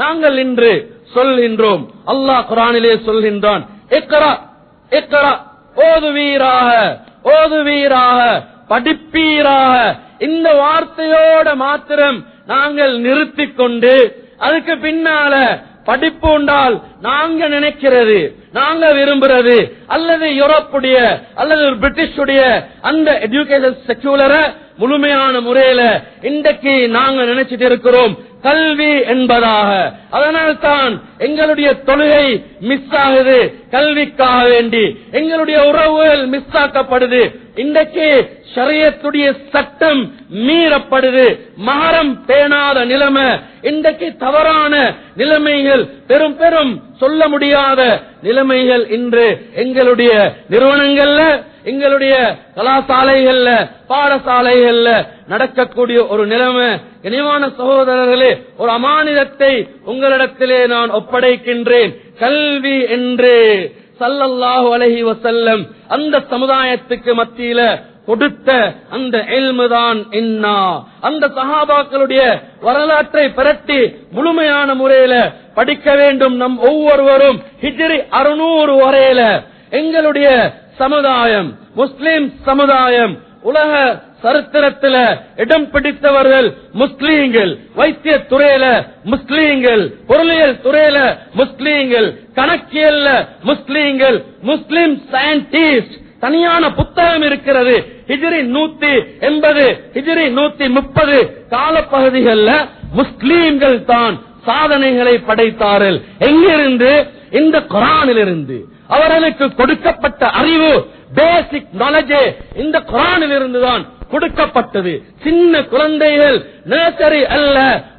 நாங்கள் இன்று சொல்கின்றோம். அல்லாஹ் குரானிலே சொல்கின்றான் இக்ரா இக்ரா ஓதுவீராக ஓதுவீராக படிப்பீராக இந்த வார்த்தையோட மாத்திரம் நாங்கள் நிறுத்தி கொண்டு அதுக்கு பின்னால படிப்பு உண்டால் நாங்க நினைக்கிறது நாங்க விரும்புறது அல்லது யூரோப்புடைய அல்லது பிரிட்டிஷுடைய அந்த எஜுகேஷன் செக்யூலரை முழுமையான முறையில இன்றைக்கு நாங்க நினைச்சிட்டு இருக்கிறோம். கல்வி என்பதாக. அதனால் தான் எங்களுடைய தொழுகை மிஸ் ஆகுது. கல்விக்காக வேண்டி. எங்களுடைய உறவுகள் மிஸ் ஆக்கப்படுது. இன்றைக்கு சரியத்துடைய சட்டம் மீறப்படுது. மகரம் பேணாத நிலைமை. இன்றைக்கு தவறான நிலைமைகள் பெரும் பெரும் சொல்ல முடியாத நிலைமைகள் இன்று எங்களுடைய நிறுவனங்கள்ல எங்களுடைய கலாசாலைகள்ல பாடசாலைகள்ல நடக்கக்கூடிய ஒரு நிலைமை. இனிவான சகோதரர்களே ஒரு அமானிதத்தை உங்களிடத்திலே நான் ஒப்படைக்கின்றேன். கல்வி என்று சல்லல்லாஹு அலைஹி வசல்லம் அந்த சமுதாயத்துக்கு மத்தியில கொடுத்த அந்த எல்முதான் என்ன அந்த சகாபாக்களுடைய வரலாற்றை பிரட்டி முழுமையான முறையில படிக்க வேண்டும் நம் ஒவ்வொருவரும். ஹிஜிரி அறுநூறு வரையில எங்களுடைய சமுதாயம் முஸ்லிம் சமுதாயம் உலக சரித்திரத்துல இடம் பிடித்தவர்கள் முஸ்லீம்கள் வைத்திய துறையில முஸ்லீம்கள் பொருளியல் துறையில முஸ்லீம்கள் கணக்கியல்ல முஸ்லீம்கள் முஸ்லிம் சயின்டிஸ்ட் தனியான புத்தகம் இருக்கிறது. ஹிஜிரி நூத்தி எண்பது ஹிஜிரி நூத்தி முப்பது காலப்பகுதிகளில் முஸ்லீம்கள் தான் சாதனைகளை படைத்தார்கள். எங்கிருந்து? இந்த குரானிலிருந்து. அவர்களுக்கு கொடுக்கப்பட்ட அறிவு பேசிக் நாலேஜே இந்த குரானில் இருந்துதான் கொடுக்கப்பட்டது. சின்ன குழந்தைகள் நேசரி அல்ல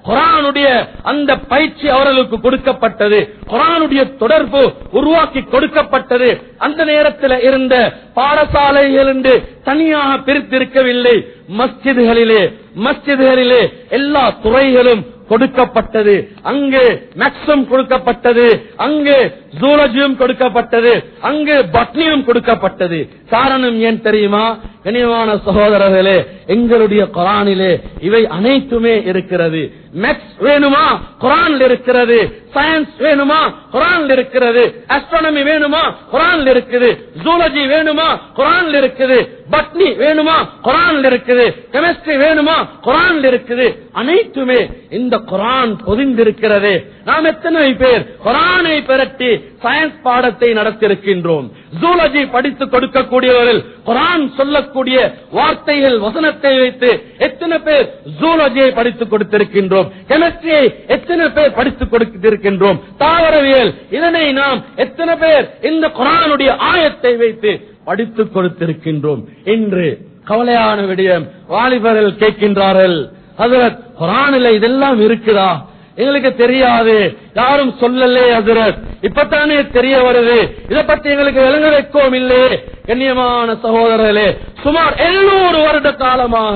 குரானுடைய அந்த பயிற்சி அவர்களுக்கு கொடுக்கப்பட்டது. குரானுடைய தொடர்பு உருவாக்கி கொடுக்கப்பட்டது. அந்த நேரத்தில் இருந்த பாடசாலைகள் என்று தனியாக பிரித்திருக்கவில்லை. மஸ்ஜிதுகளிலே மஸ்ஜிதுகளிலே எல்லா துறைகளும் கொடுக்கப்பட்டது. அங்கு மேக்ஸும் கொடுக்கப்பட்டது. அங்கு ஜூலஜியும் கொடுக்கப்பட்டது அங்கு பட்னியும் கொடுக்கப்பட்டது காரணம் ஏன் தெரியுமா கனிவான சகோதரர்களே எங்களுடைய குரானிலே இவை அனைத்துமே இருக்கிறது மேக்ஸ் வேணுமா குரான்ல இருக்கிறது சயின்ஸ் வேணுமா குரான்ல இருக்கிறது அஸ்ட்ரானமி வேணுமா குரான்ல இருக்குது ஜூலஜி வேணுமா குரான்ல இருக்குது பட்னி வேணுமா குரான்ல இருக்குது கெமிஸ்ட்ரி வேணுமா குரான்ல இருக்குது அனைத்துமே இந்த குரான் பொதிந்திருக்கிறது நாம் எத்தனை பேர் குரானை பெரட்டி சயின்ஸ் பாடத்தை நடத்திருக்கின்றோம் ஜூலஜி படித்து கொடுக்கக்கூடியவர்கள் குரான் சொல்லக்கூடிய வார்த்தைகள் வசனத்தை வைத்து எத்தனை பேர் ஜூலஜியை படித்து கொடுத்திருக்கின்றோம். கெமிஸ்ட்ரியை எத்தனை பேர் படித்து கொடுத்திருக்கின்றோம். தாவரவியல் இதனை நாம் எத்தனை பேர் இந்த குரானுடைய ஆயத்தை வைத்து படித்து கொடுத்திருக்கின்றோம். என்று கவலையான விடயம் வாலிபர்கள் கேட்கின்றார்கள் ஹசரத் குரானில இதெல்லாம் இருக்குதா? எங்களுக்கு தெரியாது. யாரும் சொல்லலே ஹசரத். இப்பத்தானே தெரிய வருது. இதை பத்தி எங்களுக்கு விளங்க வைக்கோம் இல்லையே கண்ணியமான சகோதரர்களே சுமார் 700 வருட காலமாக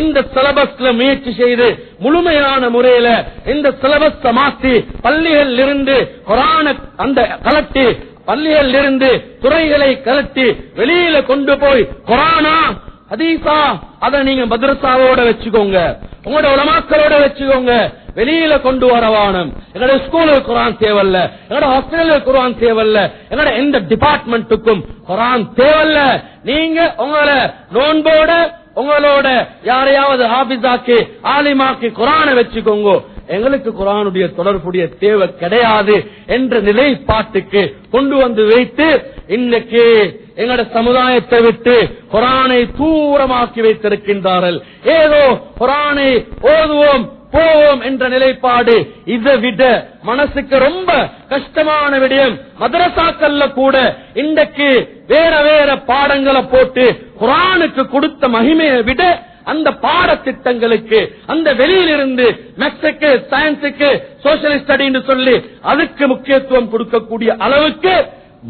இந்த சிலபஸ்ல முயற்சி செய்து முழுமையான முறையில இந்த சிலபஸ் மாத்தி பள்ளிகள் இருந்து கொரான அந்த கலட்டி பள்ளிகள் இருந்து துறைகளை கலட்டி வெளியில கொண்டு போய் கொரானா ஹதீஸா அதை நீங்க மதரசாவோட வச்சுக்கோங்க. உங்களோட உலமாக்களோட வச்சுக்கோங்க. வெளியில கொண்டு வர வானம். எங்களோட ஸ்கூலுக்கு குரான் தேவல்ல எங்களோட ஹாஸ்பிட்டலுக்கு குரான் தேவல்ல எங்களோட எந்த டிபார்ட்மெண்ட்டுக்கும் குரான் தேவல்ல நீங்க உங்களை நோன்போட உங்களோட யாரையாவது ஹாபிஸாக்கு ஆலிமாக்கு குரானை வச்சுக்கோங்க. எங்களுக்கு குரானுடைய தொடர்புடைய தேவை கிடையாது என்ற நிலைப்பாட்டுக்கு கொண்டு வந்து வைத்து இன்னைக்கு எங்களோட சமுதாயத்தை விட்டு குரானை தூரமாக்கி வைத்திருக்கின்றார்கள். ஏதோ குரானை ஓதுவோம் போவோம் என்ற நிலைப்பாடு இதை விட மனசுக்கு ரொம்ப கஷ்டமான விடயம். மதரசாக்கள்ல கூட இன்றைக்கு வேற வேற பாடங்களை போட்டு குரானுக்கு கொடுத்த மகிமையை விட அந்த பாடத்திட்டங்களுக்கு அந்த வெளியிலிருந்து மெக்ஸுக்கு சயின்ஸுக்கு சோசியல் ஸ்டடின்னு சொல்லி அதுக்கு முக்கியத்துவம் கொடுக்கக்கூடிய அளவுக்கு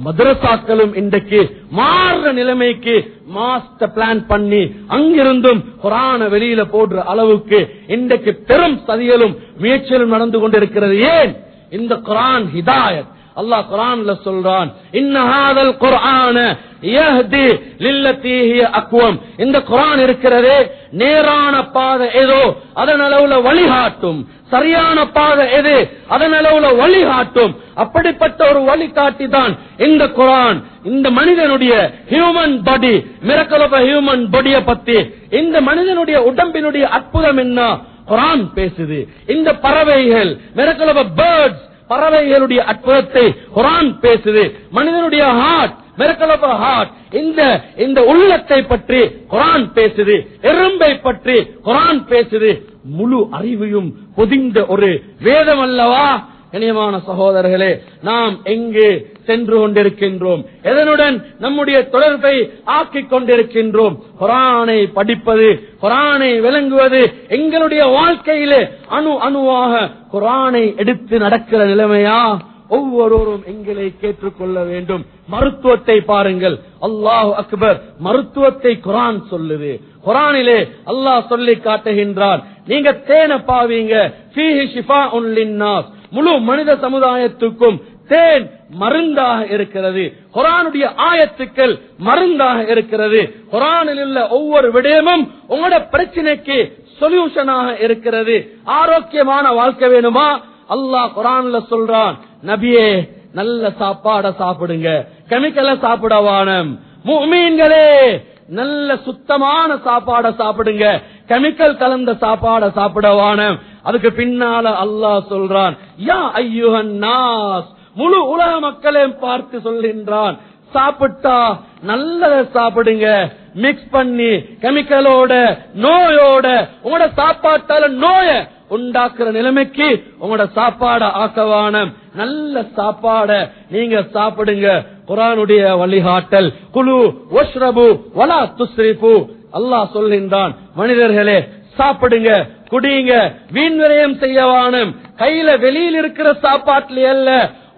மதரசாக்களும் இன்றைக்கு மாறுற நிலைமைக்கு மாஸ்டர் பிளான் பண்ணி அங்கிருந்தும் குரான வெளியில போடுற அளவுக்கு இன்றைக்கு பெரும் சதிகளும் முயற்சிகளும் நடந்து கொண்டிருக்கிறது. ஏன்? இந்த குரான் ஹிதாயத். அல்லாஹ் குரான்ல சொல்றான் இன்னஹாதல் குர்ஆன யஹ்தி லில்லதி ஹிய அக்வம். இந்த குர்ஆன் இருக்கிறதே நேரான பாதை ஏதோ அதன் அளவுல வழிகாட்டும். சரியான பாதை எது? அதன் அளவுல வழிகாட்டும். அப்படிப்பட்ட ஒரு வழிகாட்டி தான் இந்த குரான். இந்த மனிதனுடைய human body miracle of human பாடிய பத்தி இந்த மனிதனுடைய உடம்பினுடைய அற்புதம் என்ன? குரான் பேசுது. இந்த பறவைகள் மிரக்கல் ஆஃப் பேர்ட்ஸ் பறவைகளுடைய அற்புதத்தை குரான் பேசுது மனிதனுடைய ஹார்ட் ஹார்ட் இந்த இந்த உள்ளத்தை பற்றி குரான் பேசுது எறும்பை பற்றி குரான் பேசுது. முழு அறிவையும் பொதிந்த ஒரு வேதம் அல்லவா? கனியமான சகோதரர்களே நாம் எங்கு சென்று கொண்டிருக்கின்றோம்? எதனுடன் நம்முடைய தொடர்பை ஆக்கிக் கொண்டிருக்கின்றோம்? குரானை படிப்பது குரானை விளங்குவது எங்களுடைய வாழ்க்கையிலே அணு அணுவாக குரானை எடுத்து நடக்கிற நிலைமையா? ஒவ்வொருவரும் எங்களை கேட்டுக்கொள்ள வேண்டும். மருத்துவத்தை பாருங்கள். அல்லாஹ் அக்பர் மருத்துவத்தை குரான் சொல்லுது. குரானிலே அல்லாஹ் சொல்லி காட்டுகின்றார். நீங்க தேனை பாவீங்க. முழு மனித சமுதாயத்துக்கும் தேன் மருந்தாக இருக்கிறது. குரானுடைய ஆயத்துக்கள் மருந்தாக இருக்கிறது. குரானில் உள்ள ஒவ்வொரு விடயமும் உங்களோட பிரச்சனைக்கு சொல்யூஷனாக இருக்கிறது. ஆரோக்கியமான வாழ்க்கை வேணுமா? அல்லாஹ் குரான்ல சொல்றான் நபியே நல்ல சாப்பாட சாப்பிடுங்க. கெமிக்கலை சாப்பிட வானம். நல்ல சுத்தமான சாப்பாட சாப்பிடுங்க. கெமிக்கல் கலந்த சாப்பாட சாப்பிடவான அதுக்கு பின்னால அல்லாஹ் சொல்றான் யா ஐயுகன் நாஸ். முழு உலக மக்களையும் பார்த்து சொல்கின்றான் சாப்பிட்டா நல்லத சாப்பிடுங்க. மிக்ஸ் பண்ணி கெமிக்கலோட நோயோட உங்களோட சாப்பாட்டால நோய உண்டாக்குற நிலைமைக்கு உங்களோட சாப்பாட ஆக்கவானம் நல்ல சாப்பாட நீங்க சாப்பிடுங்க. குரானுடைய வழிகாட்டல். குழு ஒஷ்ரபு வலா துஸ்ரிபு. அல்லாஹ் சொல்கின்றான் மனிதர்களே சாப்பிடுங்க குடியுங்க வீண் விரயம் செய்யவானும் கையில வெளியில் இருக்கிற சாப்பாட்டுல அல்ல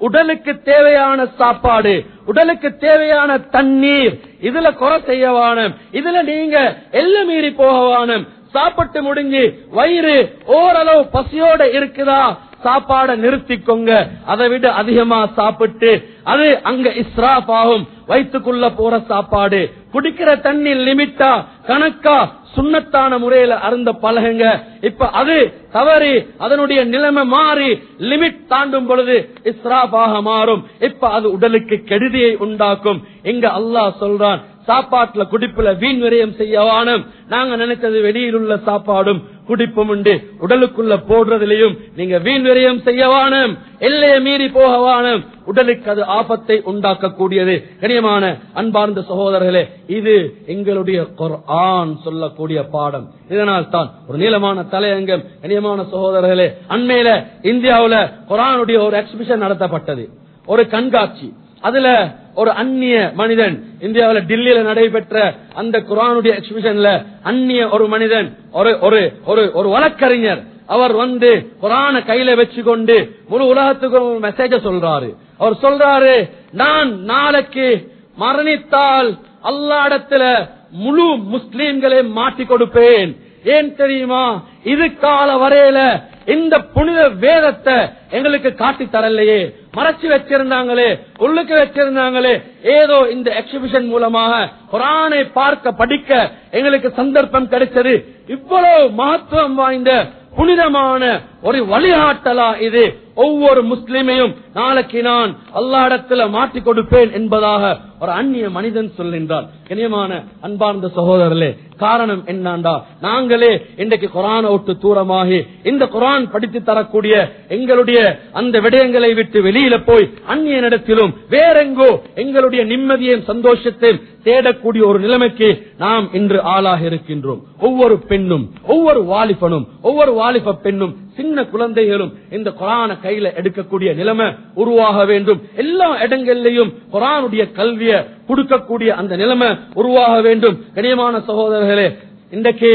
உடலுக்கு தேவையான சாப்பாடு உடலுக்கு தேவையான தண்ணீர் இதுல குறை செய்யவானும் இதுல நீங்க எல்ல மீறி போகவானும் சாப்பிட்டு முடிஞ்சு வயிறு ஓரளவு பசியோட இருக்குதா? சாப்பாடை நிறுத்திக்கோங்க. அதை விட அதிகமா சாப்பிட்டு அது அங்க இஸ்ராப் ஆகும் வயிற்றுக்குள்ள போற சாப்பாடு. குடிக்கிற தண்ணி லிமிட்டா கணக்கா சுண்ணத்தான முறையில அருந்த பழகுங்க. இப்ப அது தவறி அதனுடைய நிலைமை மாறி லிமிட் தாண்டும் பொழுது இஸ்ராபாக மாறும். இப்ப அது உடலுக்கு கெடுதியை உண்டாக்கும். இங்க அல்லாஹ் சொல்றான் சாப்பாட்டுல குடிப்புல வீண் விரயம் செய்யவானும். நாங்க நினைச்சது வெளியில் உள்ள சாப்பாடும் குடிப்பும் உண்டு. உடலுக்குள்ள போடுறதுலயும் நீங்க வீண் விரயம் செய்யவானும். எல்லையை மீறி போகவானும். உடலுக்கு அது ஆபத்தை உண்டாக்கக்கூடியது. கனியமான அன்பார்ந்த சகோதரர்களே இது எங்களுடைய குர்ஆன் சொல்லக்கூடிய பாடம். இதனால் தான் ஒரு நீளமான தலையங்கம் கனியமான சகோதரர்களே அண்மையில இந்தியாவில் குரானுடைய ஒரு எக்ஸிபிஷன் நடத்தப்பட்டது. ஒரு கண்காட்சி. அதுல ஒரு அந்நிய மனிதன் இந்தியாவுல டில்லியில நடைபெற்ற அந்த குரானுடைய எக்ஸிபிஷன்ல அந்நிய ஒரு மனிதன் ஒரு ஒரு ஒரு ஒரு வழக்கறிஞர். அவர் வந்து குரான கையில வச்சு கொண்டு முழு உலகத்துக்கும் ஒரு மெசேஜ சொல்றாரு. அவர் சொல்றாரு நான் நாளைக்கு மரணித்தால் அல்லாடத்துல முழு முஸ்லீம்களை மாட்டி கொடுப்பேன். ஏன் தெரியுமா? இது கால வரையில இந்த புனித வேதத்தை எங்களுக்கு காட்டி தரலையே. மறைச்சு வச்சிருந்தாங்களே உள்ளுக்கு வச்சிருந்தாங்களே. ஏதோ இந்த எக்ஸிபிஷன் மூலமாக குரானை பார்க்க படிக்க எங்களுக்கு சந்தர்ப்பம் கிடைச்சது இவ்வளவு மகத்துவம் வாய்ந்த புனிதமான ஒரு வழிகாட்டலா இது. ஒவ்வொரு முஸ்லிமையும் நாளைக்கு நான் அல்லாடத்தில் மாற்றிக் கொடுப்பேன் என்பதாக ஒரு அந்நிய மனிதன் சொல்கின்றான். கனியமான அன்பார்ந்த சகோதரர்களே காரணம் என்னண்டா? நாங்களே இன்றைக்கு குரான விட்டு தூரமாகி இந்த குரான் படித்து தரக்கூடிய எங்களுடைய அந்த விடயங்களை விட்டு வெளியில போய் அந்நிய இடத்திலும் வேறெங்கோ எங்களுடைய நிம்மதியையும் சந்தோஷத்தையும் தேடக்கூடிய ஒரு நிலைமைக்கு நாம் இன்று ஆளாக இருக்கின்றோம். ஒவ்வொரு பெண்ணும் ஒவ்வொரு வாலிபனும் ஒவ்வொரு வாலிப பெண்ணும் சின்ன குழந்தைகளும் இந்த குரான கையில எடுக்கக்கூடிய நிலைமை உருவாக வேண்டும். எல்லா இடங்களிலையும் குரானுடைய கல்வியை கொடுக்கக்கூடிய அந்த நிலைமை உருவாக வேண்டும். கனியமான சகோதரர்களே இன்றைக்கு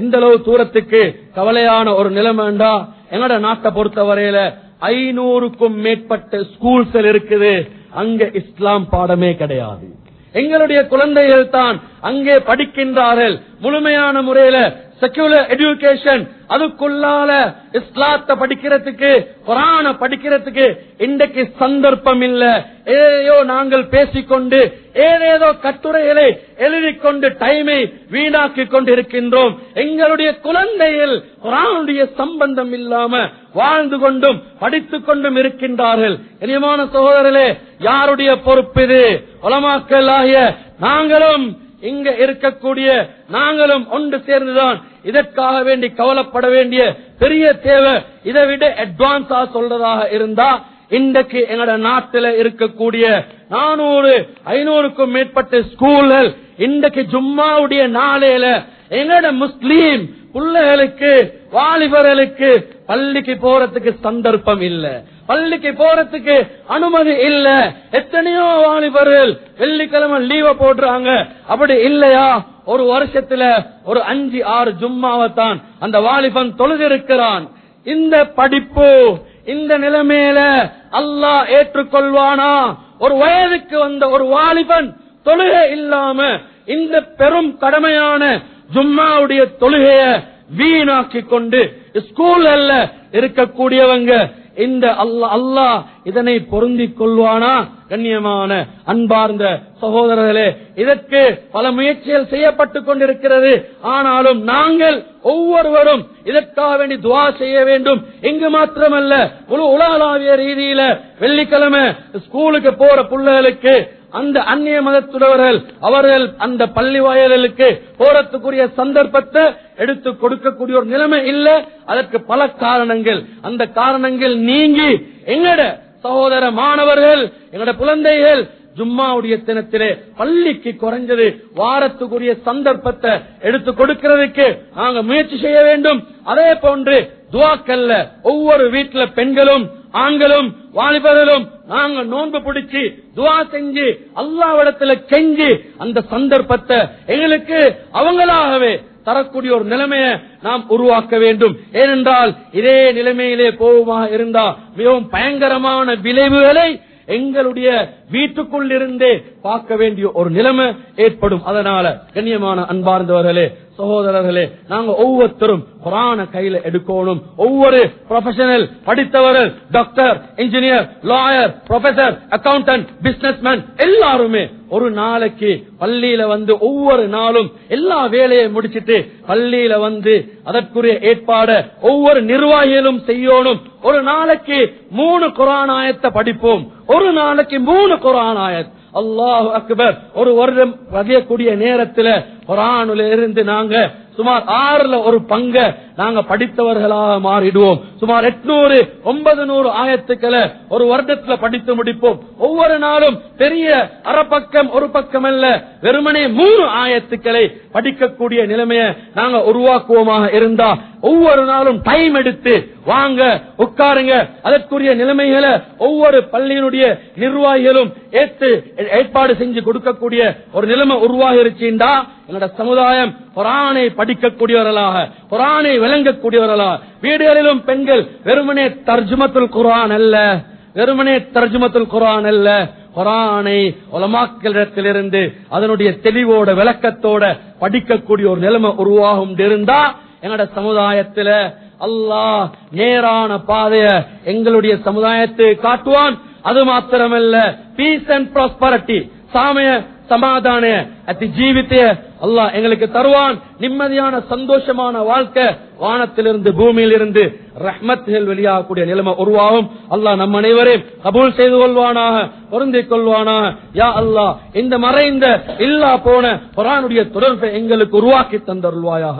எந்த அளவு தூரத்துக்கு கவலையான ஒரு நிலைமைண்டா எங்கட நாட்டை பொறுத்தவரையில ஐநூறுக்கும் மேற்பட்ட ஸ்கூல்ஸ் இருக்குது. அங்க இஸ்லாம் பாடமே கிடையாது. எங்களுடைய குழந்தைகள் தான் அங்கே படிக்கின்றார்கள். முழுமையான முறையில செக்யூலர் எஜுகேஷன் அதுக்குள்ளால இஸ்லாத்தை படிக்கிறதுக்கு குரான படிக்கிறதுக்கு இன்றைக்கு சந்தர்ப்பம் இல்ல ஏதையோ நாங்கள் பேசிக்கொண்டு ஏதேதோ கட்டுரைகளை எழுதிக்கொண்டு டைமை வீணாக்கி கொண்டு இருக்கின்றோம் எங்களுடைய குழந்தையில் குரானுடைய சம்பந்தம் இல்லாம வாழ்ந்து கொண்டும் படித்துக் கொண்டும் இருக்கின்றார்கள். இனியமான சகோதரர்களே யாருடைய பொறுப்பு இது? உலமாக்கல் ஆகிய நாங்களும் இங்க இருக்கக்கூடிய நாங்களும் ஒன்று சேர்ந்துதான் இதற்காக வேண்டி கவலைப்பட வேண்டிய பெரிய தேவை. இதை விட அட்வான்ஸா சொல்றதாக இருந்தா இன்றைக்கு எங்களோட நாட்டில் இருக்கக்கூடிய நானூறு ஐநூறுக்கும் மேற்பட்ட ஸ்கூல்கள் இன்றைக்கு ஜும்மாவுடைய நாளையில எங்களோட முஸ்லீம் பிள்ளைகளுக்கு வாலிபர்களுக்கு பள்ளிக்கு போறதுக்கு சந்தர்ப்பம் இல்லை. பள்ளிக்கு போறதுக்கு அனுமதி இல்ல. எத்தனையோ வாலிபர்கள் வெள்ளிக்கிழமை லீவ போடுறாங்க அப்படி இல்லையா? ஒரு வருஷத்துல ஒரு அஞ்சு ஆறு ஜும்மாவத்தான் அந்த வாலிபன் தொழுதிருக்கிறான். இந்த படிப்பு இந்த நிலைமையில அல்லாஹ் ஏற்றுக்கொள்வானா? ஒரு வயதுக்கு வந்த ஒரு வாலிபன் தொழுகை இல்லாம இந்த பெரும் கடமையான ஜும்மாவுடைய தொழுகைய வீணாக்கி கொண்டு ஸ்கூல்ல இருக்கக்கூடியவங்க இந்த அல்லா அல்லாஹ் இதனை பொருந்திக் கொள்வானா? கண்ணியமான அன்பார்ந்த சகோதரர்களே இதற்கு பல முயற்சிகள் செய்யப்பட்டுக் கொண்டிருக்கிறது. ஆனாலும் நாங்கள் ஒவ்வொருவரும் இதற்காக வேண்டி துவா செய்ய வேண்டும். இங்கு மாத்திரமல்ல முழு உலகளாவிய ரீதியில வெள்ளிக்கிழமை ஸ்கூலுக்கு போற பிள்ளைகளுக்கு அந்த அந்நிய மதத்துடவர்கள் அவர்கள் அந்த பள்ளி வாயல்களுக்கு போறதுக்குரிய சந்தர்ப்பத்தை எடுத்து கொடுக்கக்கூடிய ஒரு நிலைமை இல்ல. அதற்கு பல காரணங்கள். அந்த காரணங்கள் நீங்கி எங்கட சகோதர மாணவர்கள் எங்கட குழந்தைகள் ஜும்மாவுடைய தினத்திலே பள்ளிக்கு குறைஞ்சது வாரத்துக்குரிய சந்தர்ப்பத்தை எடுத்து கொடுக்கிறதுக்கு நாங்க முயற்சி செய்ய வேண்டும். அதே போன்று துவாக்கல்ல ஒவ்வொரு வீட்டுல பெண்களும் ஆண்களும் வாலிபர்களும் நாங்க நோன்பு பிடிச்சு துவா செஞ்சு அல்லாவிடத்துல கெஞ்சி அந்த சந்தர்ப்பத்தை எங்களுக்கு அவங்களாகவே தரக்கூடிய ஒரு நிலைமையை நாம் உருவாக்க வேண்டும். ஏனென்றால் இதே நிலைமையிலே போகுமா இருந்தா மிகவும் பயங்கரமான விளைவுகளை எங்களுடைய வீட்டுக்குள் இருந்தே பார்க்க வேண்டிய ஒரு நிலைமை ஏற்படும். அதனால கண்ணியமான அன்பார்ந்தவர்களே சகோதரர்களே நாங்க ஒவ்வொருத்தரும் குரான கையில எடுக்கணும். ஒவ்வொரு ப்ரொஃபஷனல் படித்தவர்கள் doctor engineer lawyer professor accountant businessman எல்லாருமே ஒரு நாளைக்கு பள்ளியில வந்து ஒவ்வொரு நாளும் எல்லா வேலையை முடிச்சிட்டு பள்ளியில வந்து அதற்குரிய ஏற்பாடு ஒவ்வொரு நிர்வாகிகளும் செய்யணும். ஒரு நாளைக்கு மூணு குரானாயத்தை படிப்போம். ஒரு நாளைக்கு மூணு குரானாயத் அல்லாஹ் அக்பர். ஒரு வருடம் பதியக்கூடிய நேரத்தில் குரானுல இருந்து நாங்க சுமார் ஆறுல ஒரு பங்க நாங்க படித்தவர்களாக மாறிடுவோம். சுமார் எட்நூறு ஒன்பது நூறு ஆயத்துக்களை ஒரு வருடத்துல படித்து முடிப்போம். ஒவ்வொரு நாளும் பெரிய அறப்பக்கம் ஒரு பக்கம் அல்ல வெறுமனே மூணு ஆயத்துக்களை படிக்கக்கூடிய நிலைமையை நாங்க உருவாக்குவோமாக இருந்தா ஒவ்வொரு நாளும் டைம் எடுத்து வாங்க உட்காருங்க. அதற்குரிய நிலைமைகளை ஒவ்வொரு பள்ளியினுடைய நிர்வாகிகளும் ஏற்று ஏற்பாடு செஞ்சு கொடுக்கக்கூடிய ஒரு நிலைமை உருவாகிருச்சுண்டா எங்களோட சமுதாயம் குரானை படிக்கக்கூடியவர்களாக குரானை விளங்கக்கூடியவர்களா? வீடுகளிலும் பெண்கள் வெறுமனே தர்ஜுமத்துல் குரான் அல்ல. வெறுமனே தர்ஜுமத்துல் குரான் அல்ல. குரானை உலமாக்களிடத்திலிருந்து அதனுடைய தெளிவோட விளக்கத்தோட படிக்கக்கூடிய ஒரு நிலைமை உருவாகும் இருந்தா என்னோட சமுதாயத்துல அல்லாஹ் நேரான பாதைய எங்களுடைய சமுதாயத்தை காட்டுவான். அது மாத்திரமல்ல பீஸ் அண்ட் ப்ராஸ்பரிட்டி சாமிய சமாதான அத்தி ஜீவித்தைய அல்லாஹ் எங்களுக்கு தருவான். நிம்மதியான சந்தோஷமான வாழ்க்கை வானத்திலிருந்து பூமியிலிருந்து ரஹ்மத்துகள் வெளியாகக்கூடிய நிலைமை உருவாகும். அல்லாஹ் நம் அனைவரையும் கபூல் செய்து கொள்வானாக பொருந்திக் கொள்வானாக. யா அல்லாஹ் இந்த மறைந்த இல்லா போன குரானுடைய தொடர்பை எங்களுக்கு உருவாக்கி தந்தருள்வாயாக.